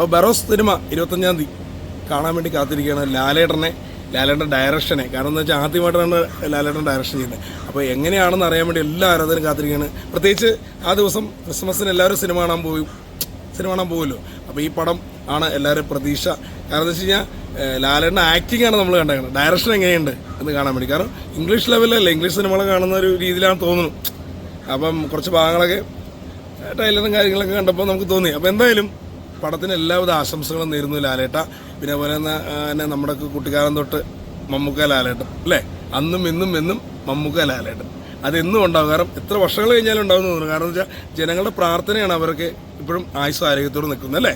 അപ്പോൾ ബറോസ് സിനിമ ഇരുപത്തഞ്ചാം തീയതി കാണാൻ വേണ്ടി കാത്തിരിക്കുകയാണ് ലാലേട്ടനെ ലാലേട്ടന്റെ ഡയറക്ഷനെ കാരണം എന്താ വെച്ചാൽ ആദ്യമായിട്ടാണ് ലാലേട്ടൻ ഡയറക്ഷൻ ചെയ്യുന്നത്. അപ്പോൾ എങ്ങനെയാണെന്ന് അറിയാൻ വേണ്ടി എല്ലാ ആരാധകരും കാത്തിരിക്കുകയാണ്. പ്രത്യേകിച്ച് ആ ദിവസം ക്രിസ്മസിന് എല്ലാവരും സിനിമ കാണാൻ പോകും സിനിമ കാണാൻ പോകുമല്ലോ അപ്പോൾ ഈ പടം ആണ് എല്ലാവരും പ്രതീക്ഷ. കാരണം എന്താ വെച്ച് കഴിഞ്ഞാൽ ലാലേട്ടന്റെ ആക്ടിംഗ് ആണ് നമ്മൾ കണ്ടേക്കുന്നത് ഡയറക്ഷൻ എങ്ങനെയുണ്ട് എന്ന് കാണാൻ വേണ്ടി. കാരണം ഇംഗ്ലീഷ് ലെവലല്ലേ ഇംഗ്ലീഷ് സിനിമകൾ കാണുന്ന ഒരു രീതിയിലാണ് തോന്നുന്നു. അപ്പം കുറച്ച് ഭാഗങ്ങളൊക്കെ ടൈലറും കാര്യങ്ങളൊക്കെ കണ്ടപ്പോൾ നമുക്ക് തോന്നി. അപ്പോൾ എന്തായാലും പടത്തിന് എല്ലാവിധ ആശംസകളും നേരുന്നു ലാലേട്ട. പിന്നെ അതുപോലെ തന്നെ നമ്മുടെ കുട്ടിക്കാലം തൊട്ട് മമ്മൂക്ക ലാലേട്ടൻ അല്ലേ? അന്നും ഇന്നും എന്നും മമ്മൂക്ക ലാലേട്ടൻ. അതെന്നും ഉണ്ടാവും. കാരണം എത്ര വർഷങ്ങൾ കഴിഞ്ഞാലും ഉണ്ടാവും തോന്നുന്നു. കാരണം വെച്ചാൽ ജനങ്ങളുടെ പ്രാർത്ഥനയാണ് അവർക്ക് ഇപ്പോഴും ആയുസ് ആരോഗ്യത്തോടെ നിൽക്കുന്നത് അല്ലേ?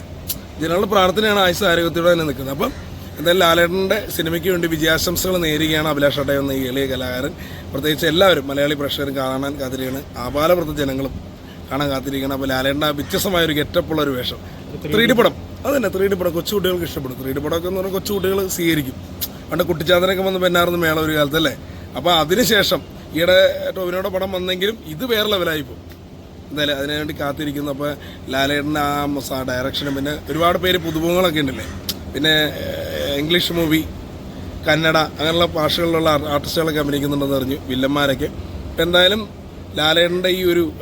ജനങ്ങളുടെ പ്രാർത്ഥനയാണ് ആയുസ് ആരോഗ്യത്തോടെ തന്നെ നിൽക്കുന്നത്. അപ്പം എന്തായാലും ലാലേട്ടന്റെ സിനിമയ്ക്ക് വേണ്ടി വിജയാശംസകൾ നേരുകയാണ് അഭിലാഷ് അട്ടയ എന്ന ഈ എളിയ കലാകാരൻ. പ്രത്യേകിച്ച് എല്ലാവരും മലയാളി പ്രേക്ഷകരും കാണാൻ കാത്തിരിക്കുകയാണ്. ആപാലവൃത്ത ജനങ്ങളും കാണാൻ കാത്തിരിക്കുകയാണ്. അപ്പോൾ ലാലേട്ടന്റെ വ്യത്യസ്തമായ ഒരു ഗെറ്റപ്പുള്ള ഒരു വേഷം. ത്രീ ഡി പടം. അതന്നെ ത്രീ ഡി പടം. കൊച്ചു കുട്ടികൾക്ക് ഇഷ്ടപ്പെടും. ത്രീ ഡി പടമൊക്കെ എന്ന് പറഞ്ഞാൽ കൊച്ചു കുട്ടികൾ സ്വീകരിക്കും. പണ്ട് കുട്ടിച്ചാത്തനൊക്കെ വന്ന് പെന്നാർന്ന് മേള ഒരു കാലത്ത് അല്ലേ? അപ്പോൾ അതിനുശേഷം ഈയിടെ ടോവിനോടെ പടം വന്നെങ്കിലും ഇത് വേറെ ലെവലായി പോകും എന്തായാലും അതിനുവേണ്ടി കാത്തിരിക്കുന്നു. അപ്പോൾ ലാലേട്ടന്റെ ആ ഡയറക്ഷനും പിന്നെ ഒരുപാട് പേര് പുതുമുഖങ്ങളൊക്കെ ഉണ്ടല്ലേ? പിന്നെ ഇംഗ്ലീഷ് മൂവി കന്നഡ അങ്ങനെയുള്ള ഭാഷകളിലുള്ള ആർ- ആർട്ടിസ്റ്റുകളൊക്കെ അഭിനയിക്കുന്നുണ്ടെന്ന് അറിഞ്ഞു വില്ലന്മാരൊക്കെ. അപ്പം എന്തായാലും ലാലേട്ടന്റെ ഈ ഒരു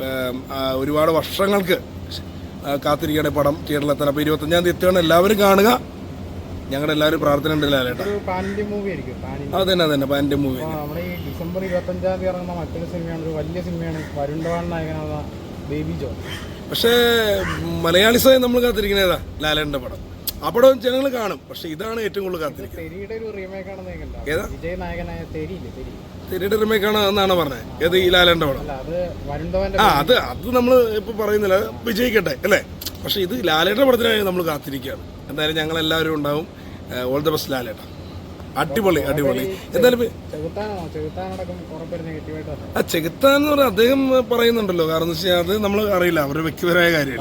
ഒരുപാട് വർഷങ്ങൾക്ക് കാത്തിരിക്കുകയാണ് പടം തിയേറ്ററിലെത്താൻ. അപ്പോൾ ഇരുപത്തഞ്ചാം തീയതി എത്തുകയാണ്. എല്ലാവരും കാണുക. ഞങ്ങളുടെ എല്ലാവരും പ്രാർത്ഥന ഉണ്ട് ലാലേട്ട ഒരു പാൻ മൂവി ആയിരിക്കും. പാൻ ഇന്ത്യ അത് തന്നെ പാന്റെ മൂവി ഡിസംബർ ഇരുപത്തഞ്ചാം തീയതി ഇറങ്ങുന്ന മറ്റൊരു സിനിമയാണ്. ഒരു വലിയ സിനിമയാണ്. വരുണ്ടവാൻ നായകനാണ് ബേബി ജോൺ. പക്ഷേ മലയാളിസായി നമ്മൾ കാത്തിരിക്കുന്നതാ ഏതാ? ലാലേട്ടന്റെ പടം. പടം ജനങ്ങൾ കാണും. പക്ഷെ ഇതാണ് ഏറ്റവും കൂടുതൽ കാത്തിരിക്കുന്നത്. തെരിയുടെ റീമേക്ക് റിമേക്കാണ് എന്നാണ് പറഞ്ഞത്. ഏത് ഈ ലാലന്റെ പടം? ആ അത് അത് നമ്മൾ ഇപ്പൊ പറയുന്നില്ല. വിജയിക്കട്ടെ അല്ലേ? പക്ഷെ ഇത് ലാലേട്ടന്റെ പടത്തിനായി നമ്മൾ കാത്തിരിക്കുകയാണ്. എന്തായാലും ഞങ്ങൾ എല്ലാവരും ഉണ്ടാവും ഓൾ ദ ബെസ്റ്റ് ലാലേട്ട. അടിപൊളി അടിപൊളി. എന്തായാലും ആ ചെകുത്താൻ എന്ന് പറഞ്ഞാൽ അദ്ദേഹം പറയുന്നുണ്ടല്ലോ. കാരണം എന്ന് വെച്ചാൽ അത് നമ്മൾ അറിയില്ല. അവരുടെ വ്യക്തിപരമായ കാര്യം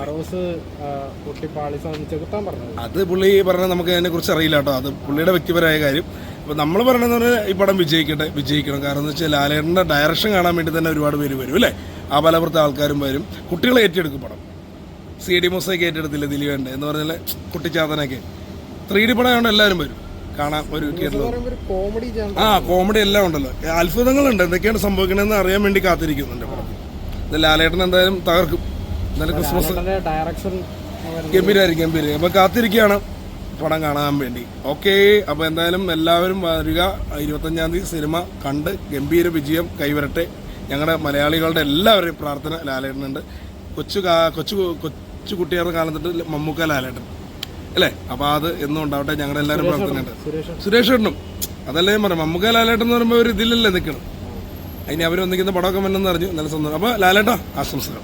അത് പുള്ളി പറഞ്ഞാൽ നമുക്ക് അതിനെ കുറിച്ച് അറിയില്ല കേട്ടോ. അത് പുള്ളിയുടെ വ്യക്തിപരമായ കാര്യം. അപ്പൊ നമ്മൾ പറയണെന്ന് പറഞ്ഞാൽ ഈ പടം വിജയിക്കട്ടെ വിജയിക്കണം. കാരണം എന്ന് വെച്ചാൽ ലാലേട്ടന്റെ ഡയറക്ഷൻ കാണാൻ വേണ്ടി തന്നെ ഒരുപാട് പേര് വരും അല്ലേ? ആ പലപുറത്തെ ആൾക്കാരും വരും. കുട്ടികളെ ഏറ്റെടുക്കും പടം. സി ഡി മൊസൈക്ക് ഏറ്റെടുത്തില്ല ദിലീപേണ്ട എന്ന് പറഞ്ഞാൽ കുട്ടിച്ചാത്തനൊക്കെ. ത്രീ ഡി പടം ആയതുകൊണ്ട് എല്ലാവരും വരും. കാണാൻ ഒരു തിയേറ്ററിൽ കോമഡി ജാൻ ആ കോമഡി എല്ലാം ഉണ്ടല്ലോ. അത്ഭുതങ്ങളുണ്ട്. എന്തൊക്കെയാണ് സംഭവിക്കണമെന്ന് അറിയാൻ വേണ്ടി കാത്തിരിക്കുന്നുണ്ട് ഇത് ലാലേട്ടൻ എന്തായാലും തകർക്കും. എന്തായാലും ക്രിസ്മസ് ഡയറക്ഷൻ ഗംഭീരമായിരിക്കും അപ്പൊ കാത്തിരിക്കുകയാണ് പടം കാണാൻ വേണ്ടി. ഓക്കെ അപ്പോൾ എന്തായാലും എല്ലാവരും വരിക. ഇരുപത്തഞ്ചാം തീയതി സിനിമ കണ്ട് ഗംഭീര വിജയം കൈവരട്ടെ. ഞങ്ങളുടെ മലയാളികളുടെ എല്ലാവരുടെയും പ്രാർത്ഥന ലാലേട്ടനുണ്ട്. കൊച്ചു കൊച്ചു കൊച്ചു കുട്ടികളുടെ കാലത്തിട്ട് മമ്മൂക്ക ലാലേട്ടൻ. അല്ലേ? അപ്പോൾ അത് എന്നും ഉണ്ടാവട്ടെ ഞങ്ങളുടെ എല്ലാവരും പ്രാർത്ഥനയുണ്ട് സുരേഷ് ഏട്ടനും അതല്ലേ ഞാൻ പറയാം മമ്മൂക്ക ലാലേട്ടൻ എന്ന് പറയുമ്പോൾ ഒരു ഇതിലല്ലേ നിൽക്കണം അതിന് അവർ ഒന്നിക്കുന്ന പടമൊക്കെ വന്നെന്ന് അറിഞ്ഞു നല്ല സന്തോഷം. അപ്പോൾ ലാലേട്ടാ ആശംസകൾ.